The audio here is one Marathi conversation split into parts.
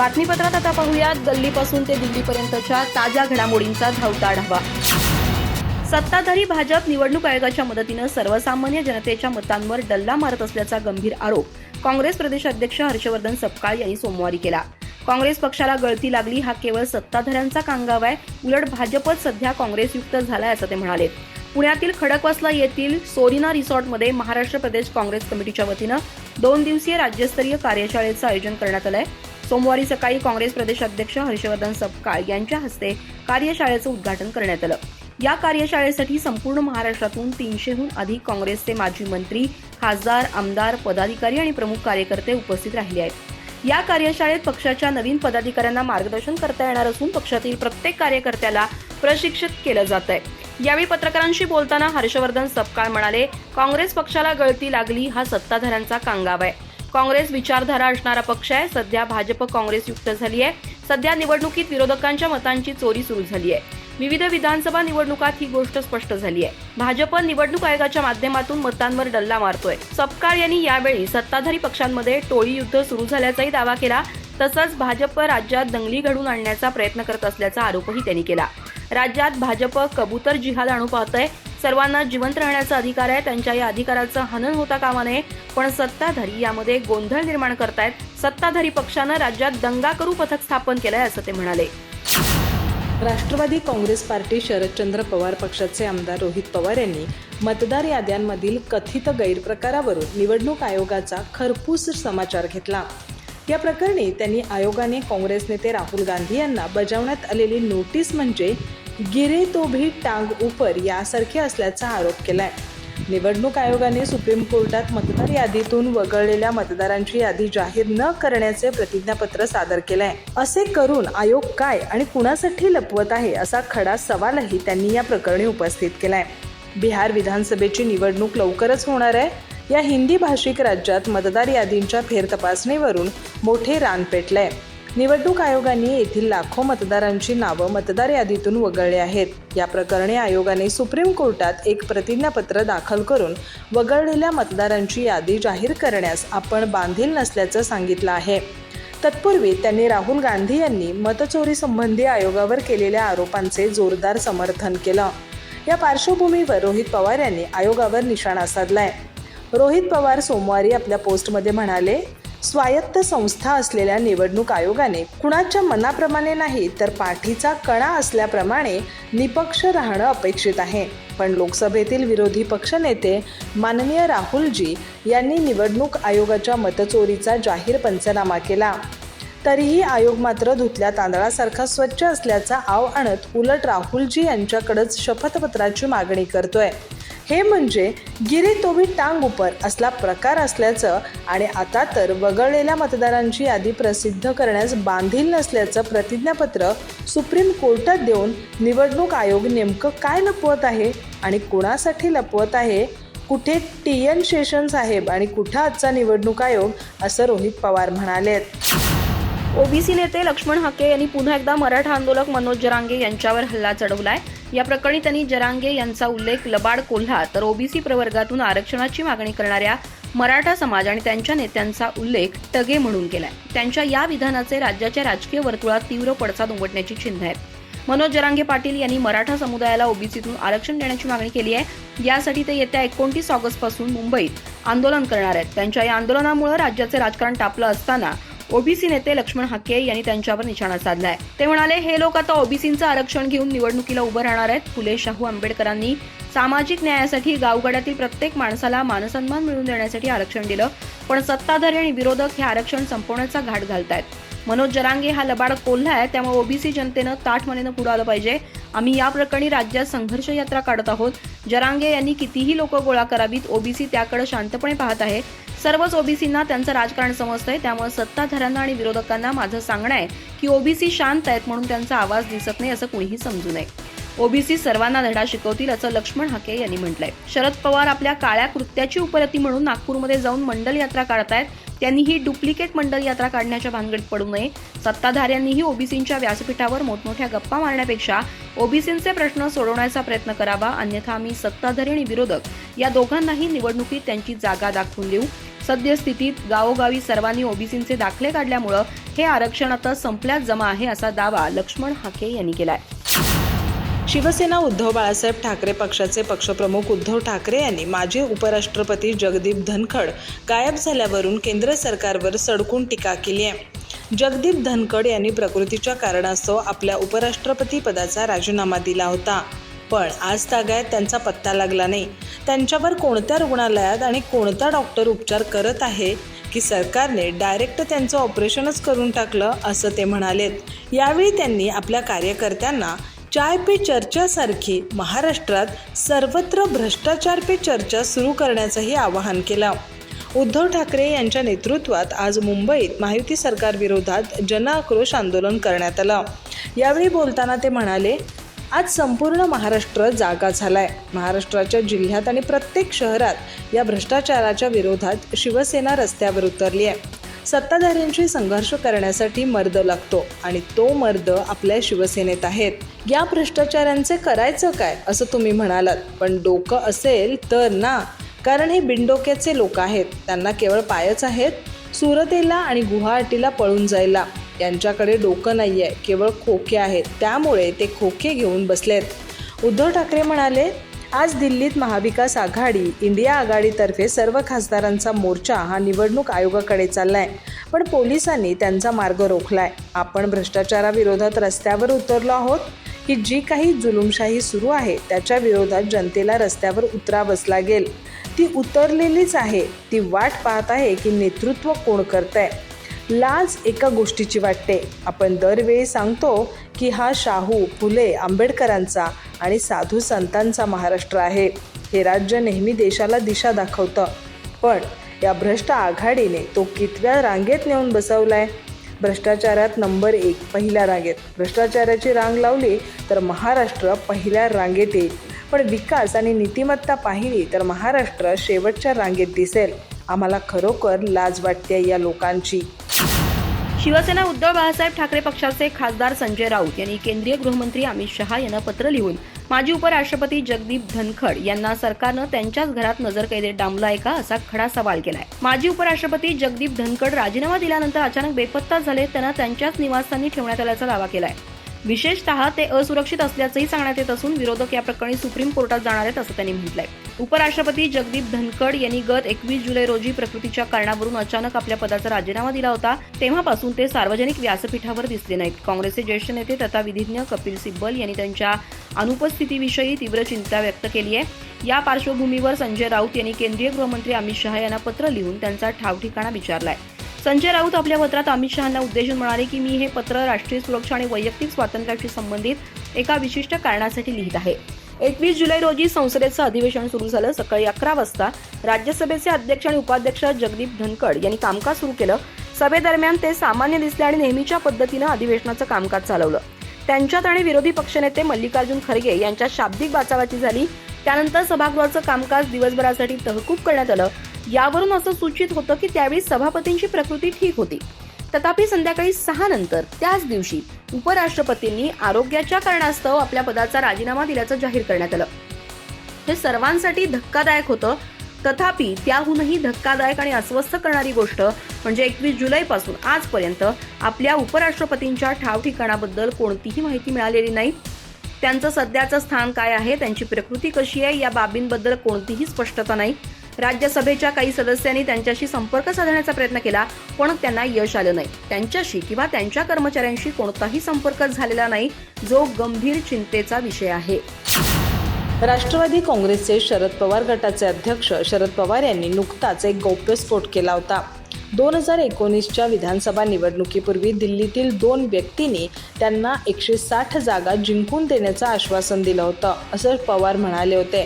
बातमीपत्रात आता पाहूयात. गल्लीपासून ते दिल्लीपर्यंतच्या ताज्या घडामोडींचा धावता आढावा. सत्ताधारी भाजप निवडणूक आयोगाच्या मदतीनं सर्वसामान्य जनतेच्या मतांवर डल्ला मारत असल्याचा गंभीर आरोप काँग्रेस प्रदेश अध्यक्ष हर्षवर्धन सपकाळ यांनी सोमवारी केला. काँग्रेस पक्षाला गळती लागली हा केवळ सत्ताधाऱ्यांचा कांगाव आहे. उलट भाजपच सध्या काँग्रेसयुक्त झालाय असं ते म्हणाले. पुण्यातील खडकवासला येथील सोरिना रिसॉर्टमध्ये महाराष्ट्र प्रदेश काँग्रेस कमिटीच्या वतीनं दोन दिवसीय राज्यस्तरीय कार्यशाळेचं आयोजन करण्यात आलंय. सोमवारी सकाळी काँग्रेस प्रदेशाध्यक्ष हर्षवर्धन सपकाळ यांच्या हस्ते कार्यशाळेचं उद्घाटन करण्यात आलं. या कार्यशाळेसाठी संपूर्ण महाराष्ट्रातून तीनशेहून अधिक काँग्रेसचे माजी मंत्री खासदार आमदार पदाधिकारी आणि प्रमुख कार्यकर्ते उपस्थित राहिले आहेत. या कार्यशाळेत पक्षाच्या नवीन पदाधिकाऱ्यांना मार्गदर्शन करता येणार असून पक्षातील प्रत्येक कार्यकर्त्याला प्रशिक्षित केलं जात आहे यावेळी पत्रकारांशी बोलताना हर्षवर्धन सपकाळ म्हणाले काँग्रेस पक्षाला गळती लागली हा सत्ताधाऱ्यांचा कांगाव आहे. काँग्रेस विचारधारा असणारा पक्ष आहे. सध्या भाजप काँग्रेस युक्त झाली आहे सध्या निवडणुकीत विरोधकांच्या मतांची चोरी सुरू झाली आहे विविध विधानसभा निवडणुकात ही गोष्ट स्पष्ट झाली आहे भाजप निवडणूक आयोगाच्या माध्यमातून मतांवर डल्ला मारतोय. सपकाळ यांनी यावेळी सत्ताधारी पक्षांमध्ये टोळी युद्ध सुरू झाल्याचाही दावा केला. तसंच भाजप राज्यात दंगली घडवून आणण्याचा प्रयत्न करत असल्याचा आरोपही त्यांनी केला. राज्यात भाजप कबूतर जिहाद आणू पाहतंय. सर्वांना जिवंत राहण्याचा अधिकार आहे. त्यांच्या या अधिकाराचं हनन होता कामा नये. पण सत्ताधारी यामध्ये गोंधळ निर्माण करतायत. सत्ताधारी पक्षानं राज्यात दंगा करू पथक स्थापन केलंय असं ते म्हणाले. राष्ट्रवादी काँग्रेस पार्टी शरदचंद्र पवार पक्षाचे आमदार रोहित पवार यांनी मतदार याद्यांमधील कथित गैरप्रकारावरून निवडणूक आयोगाचा खरपूस समाचार घेतला. या प्रकरणी त्यांनी आयोगाने काँग्रेस नेते राहुल गांधी यांना बजावण्यात आलेली नोटीस म्हणजे गिरे तो भी टांग उपर यासारखे असल्याचा आरोप केलाय. निवडणूक आयोगाने सुप्रीम कोर्टात मतदार यादीतून वगळलेल्या मतदारांची यादी जाहीर न करण्याचे प्रतिज्ञापत्र सादर केलंय. असे करून आयोग काय आणि कुणासाठी लपवत आहे असा खडा सवालही त्यांनी या प्रकरणी उपस्थित केलाय. बिहार विधानसभेची निवडणूक लवकरच होणार आहे. या हिंदी भाषिक राज्यात मतदार यादींच्या फेरतपासणीवरून मोठे रान पेटलंय. निवडणूक आयोगाने येथील लाखो मतदारांची नावं मतदार यादीतून वगळली आहेत. या प्रकरणी आयोगाने सुप्रीम कोर्टात एक प्रतिज्ञापत्र दाखल करून वगळलेल्या मतदारांची यादी जाहीर करण्यास आपण बांधील नसल्याचं सांगितलं आहे. तत्पूर्वी त्यांनी राहुल गांधी यांनी मतचोरीसंबंधी आयोगावर केलेल्या आरोपांचे जोरदार समर्थन केलं. या पार्श्वभूमीवर रोहित पवार यांनी आयोगावर निशाणा साधलाय. रोहित पवार सोमवारी आपल्या पोस्टमध्ये म्हणाले स्वायत्त संस्था असलेल्या निवडणूक आयोगाने कुणाच्या मनाप्रमाणे नाही तर पाठीचा कणा असल्याप्रमाणे निपक्ष राहणं अपेक्षित आहे. पण लोकसभेतील विरोधी पक्षनेते माननीय राहुलजी यांनी निवडणूक आयोगाच्या मतचोरीचा जाहीर पंचनामा केला. तरीही आयोग मात्र धुतल्या तांदळासारखा स्वच्छ असल्याचा आव आणत उलट राहुलजी यांच्याकडंच शपथपत्राची मागणी करतोय. हे म्हणजे गिरी तोबी टांग उपर असला प्रकार असल्याचं आणि आता तर वगळलेल्या मतदारांची यादी प्रसिद्ध करण्यास बांधील नसल्याचं प्रतिज्ञापत्र सुप्रीम कोर्टात देऊन निवडणूक आयोग नेमकं काय लपवत आहे आणि कोणासाठी लपवत आहे? कुठे टी एन शेषन साहेब आणि कुठं आजचा निवडणूक आयोग? असं रोहित पवार म्हणालेत. ओबीसी नेते लक्ष्मण हाके यांनी पुन्हा एकदा मराठा आंदोलक मनोज जरांगे यांच्यावर हल्ला चढवलाय. या प्रकरणी त्यांनी जरांगे यांचा उल्लेख लबाड कोल्हा तर ओबीसी प्रवर्गातून आरक्षणाची मागणी करणाऱ्या मराठा समाज आणि त्यांच्या नेत्यांचा उल्लेख टगे म्हणून केलाय. त्यांच्या या विधानाचे राज्याच्या राजकीय वर्तुळात तीव्र पडसाद उमटण्याची चिन्ह आहेत. मनोज जरांगे पाटील यांनी मराठा समुदायाला ओबीसीतून आरक्षण देण्याची मागणी केली आहे. यासाठी ते येत्या एकोणतीस ऑगस्टपासून मुंबईत आंदोलन करणार आहेत. त्यांच्या या आंदोलनामुळे राज्याचे राजकारण तापलं असताना ओबीसी नेते लक्ष्मण हाके यांनी त्यांच्यावर निशाणा साधलाय. ते म्हणाले हे लोक आता ओबीसींचं आरक्षण घेऊन निवडणुकीला उभं राहणार आहेत. फुले शाहू आंबेडकरांनी सामाजिक न्यायासाठी गावगाड्यातील प्रत्येक माणसाला मानसन्मान मिळवून देण्यासाठी आरक्षण दिलं पण सत्ताधारी आणि विरोधक हे आरक्षण संपवण्याचा घाट घालतायत. मनोज जरांगे हा लबाड कोल्हा आहे त्यामुळे ओबीसी जनतेनं ताठमानेनं पुढे आलं पाहिजे. आम्ही या प्रकरणी राज्यात संघर्ष यात्रा काढत आहोत. जरांगे यांनी कितीही लोक गोळा करावीत ओबीसी त्याकडे शांतपणे पाहत आहे. सर्वच ओबीसींना त्यांचं राजकारण समजतंय त्यामुळे सत्ताधाऱ्यांना आणि विरोधकांना माझं सांगणं आहे की ओबीसी शांत आहेत म्हणून त्यांचा आवाज दिसत नाही असं कुणीही समजू नये. ओबीसी सर्वांना धडा शिकवतील असं लक्ष्मण हाके यांनी म्हटलंय. शरद पवार आपल्या काळ्या कृत्याची उपरती म्हणून नागपूरमध्ये जाऊन मंडल यात्रा काढतायत. त्यांनी ही डुप्लिकेट मंडल यात्रा काढण्याच्या भानगडीत पडू नये. सत्ताधाऱ्यांनीही ओबीसींच्या व्यासपीठावर मोठमोठ्या गप्पा मारण्यापेक्षा ओबीसींचे प्रश्न सोडवण्याचा प्रयत्न करावा अन्यथा आम्ही सत्ताधारी आणि विरोधक या दोघांनाही निवडणुकीत त्यांची जागा दाखवून देऊ. सद्यस्थितीत गावोगावी सर्वांनी ओबीसींचे दाखले काढल्यामुळं हे आरक्षण आता संपल्यात जमा आहे असा दावा लक्ष्मण हाके यांनी केलाय. शिवसेना उद्धव बाळासाहेब ठाकरे पक्षाचे पक्षप्रमुख उद्धव ठाकरे यांनी माजी उपराष्ट्रपती जगदीप धनखड गायब झाल्यावरून केंद्र सरकारवर सडकून टीका केली आहे. जगदीप धनखड यांनी प्रकृतीच्या कारणास्तव आपल्या उपराष्ट्रपती पदाचा राजीनामा दिला होता. पण आज तागायत त्यांचा पत्ता लागला नाही. त्यांच्यावर कोणत्या रुग्णालयात आणि कोणता डॉक्टर उपचार करत आहे की सरकारने डायरेक्ट त्यांचं ऑपरेशनच करून टाकलं असं ते म्हणालेत. यावेळी त्यांनी आपल्या कार्यकर्त्यांना चाय पे चर्चासारखी महाराष्ट्रात सर्वत्र भ्रष्टाचार पे चर्चा सुरू करण्याचंही आवाहन केलं. उद्धव ठाकरे यांच्या नेतृत्वात आज मुंबईत महायुती सरकारविरोधात जनआक्रोश आंदोलन करण्यात आलं. यावेळी बोलताना ते म्हणाले आज संपूर्ण महाराष्ट्र जागा झालाय. महाराष्ट्राच्या जिल्ह्यात आणि प्रत्येक शहरात या भ्रष्टाचाराच्या विरोधात शिवसेना रस्त्यावर उतरली आहे. सत्ताधाऱ्यांशी संघर्ष करण्यासाठी मर्द लागतो आणि तो मर्द आपल्या शिवसेनेत आहेत. या भ्रष्टाचारांचे करायचं काय असं तुम्ही म्हणालात. पण डोकं असेल तर ना. कारण हे बिनडोक्याचे लोक आहेत. त्यांना केवळ पायच आहेत. सुरतेला आणि गुवाहाटीला पळून जायला. यांच्याकडे डोकं नाही आहे केवळ खोके आहेत. त्यामुळे ते खोके घेऊन बसलेत. उद्धव ठाकरे म्हणाले आज दिल्लीत महाविकास आघाडी इंडिया आघाडीतर्फे सर्व खासदारांचा मोर्चा हा निवडणूक आयोगाकडे चाललाय. पण पोलिसांनी त्यांचा मार्ग रोखलाय. आपण भ्रष्टाचाराविरोधात रस्त्यावर उतरलो आहोत की जी काही जुलुमशाही सुरू आहे त्याच्या विरोधात जनतेला रस्त्यावर उतरावंच लागेल. ती उतरलेलीच आहे. ती वाट पाहत आहे की नेतृत्व कोण करत आहे लाज एका गोष्टीची वाटते. आपण दरवेळी सांगतो की हा शाहू फुले आंबेडकरांचा आणि साधू संतांचा महाराष्ट्र आहे. हे राज्य नेहमी देशाला दिशा दाखवतं. पण या भ्रष्ट आघाडीने तो कितव्या रांगेत नेऊन बसवलाय? भ्रष्टाचारात नंबर एक पहिल्या रांगेत. भ्रष्टाचाराची रांग लावली तर महाराष्ट्र पहिल्या रांगेत येईल. पण विकास आणि नीतिमत्ता पाहिली तर महाराष्ट्र शेवटच्या रांगेत दिसेल. आम्हाला खरोखर लाज वाटते या लोकांची. शिवसेना उद्धव बाळासाहेब ठाकरे पक्षाचे खासदार संजय राऊत यांनी केंद्रीय गृहमंत्री अमित शहा यांना पत्र लिहून माजी उपराष्ट्रपती जगदीप धनखड यांना सरकारनं त्यांच्याच घरात नजरकैदेत डांबलाय का असा खडा सवाल केलाय. माजी उपराष्ट्रपती जगदीप धनखड राजीनामा दिल्यानंतर अचानक बेपत्ता झाले त्यांना त्यांच्याच निवासस्थानी ठेवण्यात आल्याचा दावा केलाय. विशेषतः ते असुरक्षित असल्याचंही सांगण्यात येत असून विरोधक या प्रकरणी सुप्रीम कोर्टात जाणार आहेत असं त्यांनी म्हटलंय. उपराष्ट्रपती जगदीप धनखड यांनी गत एकवीस जुलै रोजी प्रकृतीच्या कारणावरून अचानक आपल्या पदाचा राजीनामा दिला होता तेव्हापासून ते सार्वजनिक व्यासपीठावर दिसले नाहीत. काँग्रेसचे ज्येष्ठ नेते तथा विधिज्ञ कपिल सिब्बल यांनी त्यांच्या अनुपस्थितीविषयी तीव्र चिंता व्यक्त केली आहे. या पार्श्वभूमीवर संजय राऊत यांनी केंद्रीय गृहमंत्री अमित शहा यांना पत्र लिहून त्यांचा ठावठिकाणा विचारलाय. संजय राऊत आपल्या पत्रात अमित शहांना उद्देशून म्हणाले की मी हे पत्र राष्ट्रीय सुरक्षा आणि वैयक्तिक स्वातंत्र्याशी संबंधित एका विशिष्ट कारणासाठी लिहित आहे. एकवीस जुलै रोजी संसदेचं अधिवेशन सुरू झालं. सकाळी अकरा वाजता राज्यसभेचे अध्यक्ष आणि उपाध्यक्ष जगदीप धनखड यांनी कामकाज सुरू केलं. सभेदरम्यान ते सामान्य दिसले आणि नेहमीच्या पद्धतीनं अधिवेशनाचं कामकाज चालवलं. त्यांच्यात आणि विरोधी पक्षनेते मल्लिकार्जुन खरगे यांच्या शाब्दिक बाचाबाची झाली. त्यानंतर सभागृहाचं कामकाज दिवसभरासाठी तहकूब करण्यात आलं. यावरून असं सूचित होतं की त्यावेळी सभापतींची प्रकृती ठीक होती. तथापि संध्याकाळी सहा नंतर त्याच दिवशी उपराष्ट्रपतींनी आरोग्याच्या कारणास्तव आपल्या पदाचा राजीनामा दिल्याचं जाहीर करण्यात आलं. हे सर्वांसाठी धक्कादायक होतं. तथापि त्याहूनही धक्कादायक आणि अस्वस्थ करणारी गोष्ट म्हणजे एकवीस जुलैपासून आजपर्यंत आपल्या उपराष्ट्रपतींच्या ठाव ठिकाणाबद्दल कोणतीही माहिती मिळालेली नाही. त्यांचं सध्याचं स्थान काय आहे? त्यांची प्रकृती कशी आहे? या बाबींबद्दल कोणतीही स्पष्टता नाही. राज्यसभेच्या काही सदस्यांनी त्यांच्याशी संपर्क साधण्याचा प्रयत्न केला पण त्यांना यश आलं नाही. त्यांच्याशी किंवा त्यांच्या कर्मचाऱ्यांशी कोणताही संपर्क झालेला नाही जो गंभीर चिंतेचा विषय आहे. राष्ट्रवादी काँग्रेसचे शरद पवार गटाचे अध्यक्ष शरद पवार यांनी नुकताच एक गौप्यस्फोट केला होता. दोन हजार एकोणीसच्या विधानसभा निवडणुकीपूर्वी दिल्लीतील दोन व्यक्तींनी त्यांना एकशे साठ जागा जिंकून देण्याचं आश्वासन दिलं होतं असं पवार म्हणाले होते.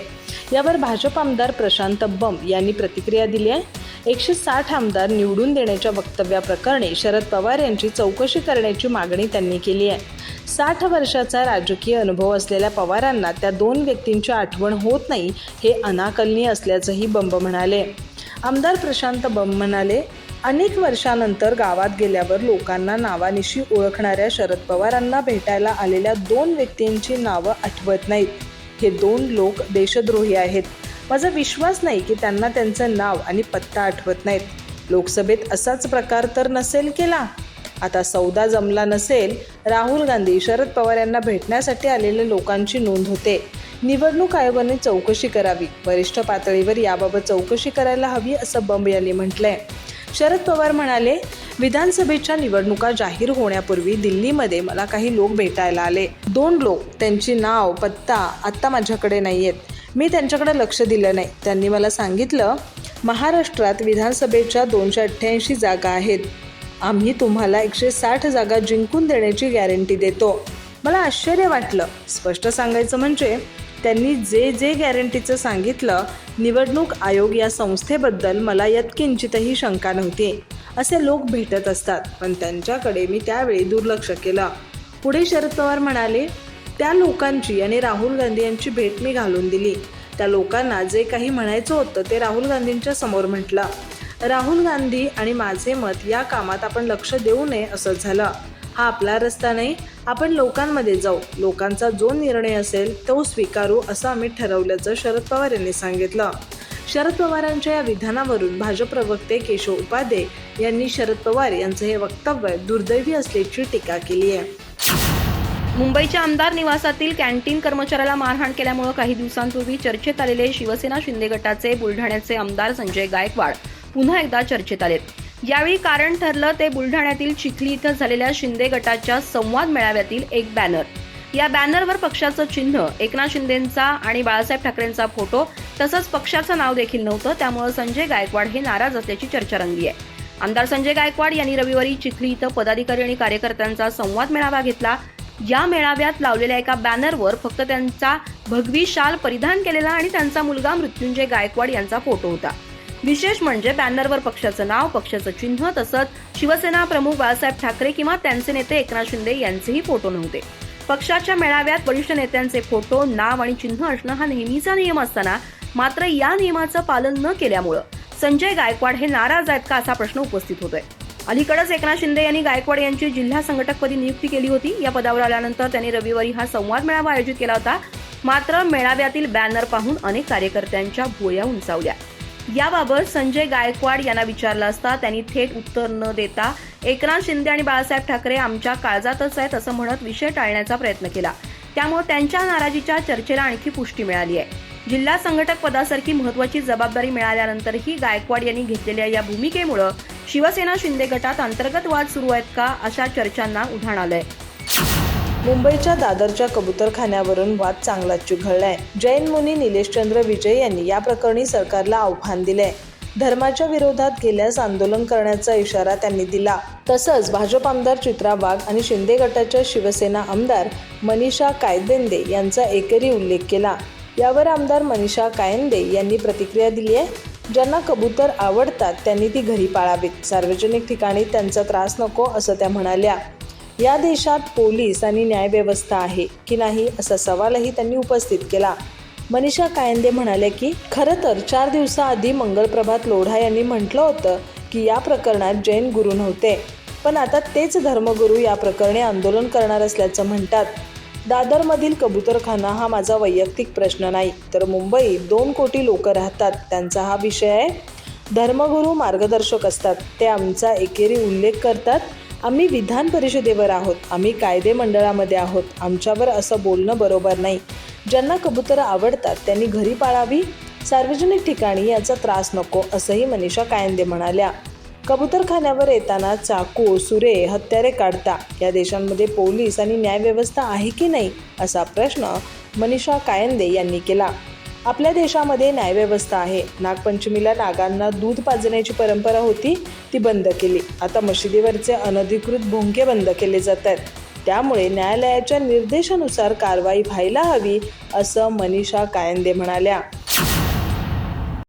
यावर भाजप आमदार प्रशांत बम यांनी प्रतिक्रिया दिली आहे. एकशे साठ आमदार निवडून देण्याच्या वक्तव्याप्रकरणी शरद पवार यांची चौकशी करण्याची मागणी त्यांनी केली आहे. साठ वर्षाचा राजकीय अनुभव असलेल्या पवारांना त्या दोन व्यक्तींची आठवण होत नाही हे अनाकलनीय असल्याचंही बंब म्हणाले. आमदार प्रशांत बंब म्हणाले अनेक वर्षानंतर गावात गेल्यावर लोकांना नावानिशी ओळखणाऱ्या शरद पवारांना भेटायला आलेल्या दोन व्यक्तींची नावं आठवत नाहीत. हे दोन लोक देशद्रोही आहेत. माझा विश्वास नाही की त्यांना त्यांचं नाव आणि पत्ता आठवत नाहीत. लोकसभेत असाच प्रकार तर नसेल केला? आता सौदा जमला नसेल राहुल गांधी शरद पवार यांना भेटण्यासाठी आलेल्या लोकांची नोंद होते. निवडणूक आयोगाने चौकशी करावी. वरिष्ठ पातळीवर याबाबत चौकशी करायला हवी असं बंब यांनी म्हटलंय. शरद पवार म्हणाले विधानसभेच्या निवडणुका जाहीर होण्यापूर्वी दिल्लीमध्ये मला काही लोक भेटायला आले. दोन लोक त्यांची नाव पत्ता आत्ता माझ्याकडे नाही आहेत मी त्यांच्याकडे लक्ष दिलं नाही. त्यांनी मला सांगितलं महाराष्ट्रात विधानसभेच्या दोनशे अठ्ठ्याऐंशी जागा आहेत. आम्ही तुम्हाला एकशे साठ जागा जिंकून देण्याची गॅरंटी देतो. मला आश्चर्य वाटलं. स्पष्ट सांगायचं म्हणजे त्यांनी जे जे गॅरंटीचं सांगितलं निवडणूक आयोग या संस्थेबद्दल मला यात किंचितही शंका नव्हती. असे लोक भेटत असतात पण त्यांच्याकडे मी त्यावेळी दुर्लक्ष केलं. पुढे शरद पवार म्हणाले त्या लोकांची आणि राहुल गांधी यांची भेट मी घालून दिली. त्या लोकांना जे काही म्हणायचं होतं ते राहुल गांधींच्या समोर म्हटलं. राहुल गांधी आणि माझे मत या कामात आपण लक्ष देऊ नये असं झालं. हा आपला रस्ता नाही. आपण लोकांमध्ये जाऊ. लोकांचा जो निर्णय असेल तो स्वीकारू असं आम्ही ठरवल्याचं शरद पवार यांनी सांगितलं. शरद पवारांच्या या विधानावरून भाजप प्रवक्ते केशव उपाध्ये यांनी शरद पवार यांचं हे वक्तव्य दुर्दैवी असल्याची टीका केली आहे. मुंबईच्या आमदार निवासातील कॅन्टीन कर्मचाऱ्याला मारहाण केल्यामुळे काही दिवसांपूर्वी चर्चेत आलेले शिवसेना शिंदे गटाचे बुलढाण्याचे आमदार संजय गायकवाड पुन्हा एकदा चर्चेत आलेत. यावेळी कारण ठरलं ते बुलढाण्यातील चिखली इथं झालेल्या शिंदे गटाच्या संवाद मेळाव्यातील एक बॅनर. या बॅनरवर पक्षाचं चिन्ह एकनाथ शिंदेंचा आणि बाळासाहेब ठाकरेंचा फोटो तसंच पक्षाचं नाव देखील नव्हतं त्यामुळे संजय गायकवाड हे नाराज असल्याची चर्चा रंगली आहे. आमदार संजय गायकवाड यांनी रविवारी चिखली इथं पदाधिकारी आणि कार्यकर्त्यांचा संवाद मेळावा घेतला. या मेळाव्यात लावलेल्या एका बॅनरवर फक्त त्यांचा भगवी शाल परिधान केलेला आणि त्यांचा मुलगा मृत्युंजय गायकवाड यांचा फोटो होता. विशेष म्हणजे बॅनरवर पक्षाचं नाव पक्षाचं चिन्ह तसंच शिवसेना प्रमुख बाळासाहेब ठाकरे किंवा त्यांचे नेते एकनाथ शिंदे यांचेही फोटो नव्हते. पक्षाच्या मेळाव्यात वरिष्ठ नेत्यांचे फोटो नाव आणि चिन्ह असणं हा नेहमीचा नियम असताना मात्र या नियमाचं पालन न केल्यामुळं संजय गायकवाड हे नाराज आहेत का असा प्रश्न उपस्थित होतोय. अलीकडेच एकनाथ शिंदे यांनी गायकवाड यांची जिल्हा संघटकपदी नियुक्ती केली होती. या पदावर आल्यानंतर त्यांनी रविवारी हा संवाद मेळावा आयोजित केला होता. मात्र मेळाव्यातील बॅनर पाहून अनेक कार्यकर्त्यांच्या भुवया उंचावल्या. याबाबत संजय गायकवाड यांना विचारलं असता त्यांनी थेट उत्तर न देता एकनाथ शिंदे आणि बाळासाहेब ठाकरे आमच्या काळजातच आहेत असं म्हणत विषय टाळण्याचा प्रयत्न केला. त्यामुळे त्यांच्या नाराजीच्या चर्चेला आणखी पुष्टी मिळाली आहे. जिल्हा संघटक पदासारखी महत्वाची जबाबदारी मिळाल्यानंतरही गायकवाड यांनी घेतलेल्या या भूमिकेमुळं शिवसेना शिंदे गटात अंतर्गत वाद सुरू आहेत का अशा चर्चांना उधाण आलंय. मुंबईच्या दादरच्या कबुतरखान्यावरून वाद चांगलाच चिघळलाय. जैन मुनी निलेशचंद्र विजय यांनी या प्रकरणी सरकारला आव्हान दिलंय. धर्माच्या विरोधात गेल्यास आंदोलन करण्याचा इशारा त्यांनी दिला. तसंच भाजप आमदार चित्रा वाघ आणि शिंदे गटाच्या शिवसेना आमदार मनीषा कायदेंदे यांचा एकेरी उल्लेख केला. यावर आमदार मनीषा कायंदे यांनी प्रतिक्रिया दिली आहे. ज्यांना कबूतर आवडतात त्यांनी ती घरी पाळावीत. सार्वजनिक ठिकाणी त्यांचा त्रास नको असं त्या म्हणाल्या. या देशात पोलीस आणि न्यायव्यवस्था आहे की नाही असा सवालही त्यांनी उपस्थित केला. मनीषा कायंदे म्हणाले की खरं तर चार दिवसाआधी मंगलप्रभात लोढा यांनी म्हटलं होतं की या प्रकरणात जैन गुरु नव्हते. पण आता तेच धर्मगुरू या प्रकरणी आंदोलन करणार असल्याचं म्हणतात. दादरमधील कबूतरखाना हा माझा वैयक्तिक प्रश्न नाही तर मुंबईत दोन कोटी लोक राहतात त्यांचा हा विषय आहे. धर्मगुरू मार्गदर्शक असतात ते आमचा एकेरी उल्लेख करतात आम्ही विधान परिषदेवर आहोत. आम्ही कायदे मंडळामध्ये आहोत. आमच्यावर असं बोलणं बरोबर नाही. ज्यांना कबुतरं आवडतात त्यांनी घरी पाळावी? सार्वजनिक ठिकाणी याचा त्रास नको असंही मनीषा कायंदे म्हणाल्या. कबुतरखान्यावर येताना चाकू सुरे हत्यारे काढता. या देशांमध्ये पोलीस आणि न्यायव्यवस्था आहे की नाही असा प्रश्न मनीषा कायंदे यांनी केला. आपल्या देशामध्ये न्यायव्यवस्था आहे. नागपंचमीला नागांना दूध पाजण्याची परंपरा होती ती बंद केली. आता मशिदीवरचे अनधिकृत भोंगे बंद केले जात आहेत त्यामुळे न्यायालयाच्या निर्देशानुसार कारवाई व्हायला हवी असं मनीषा कायंदे म्हणाल्या.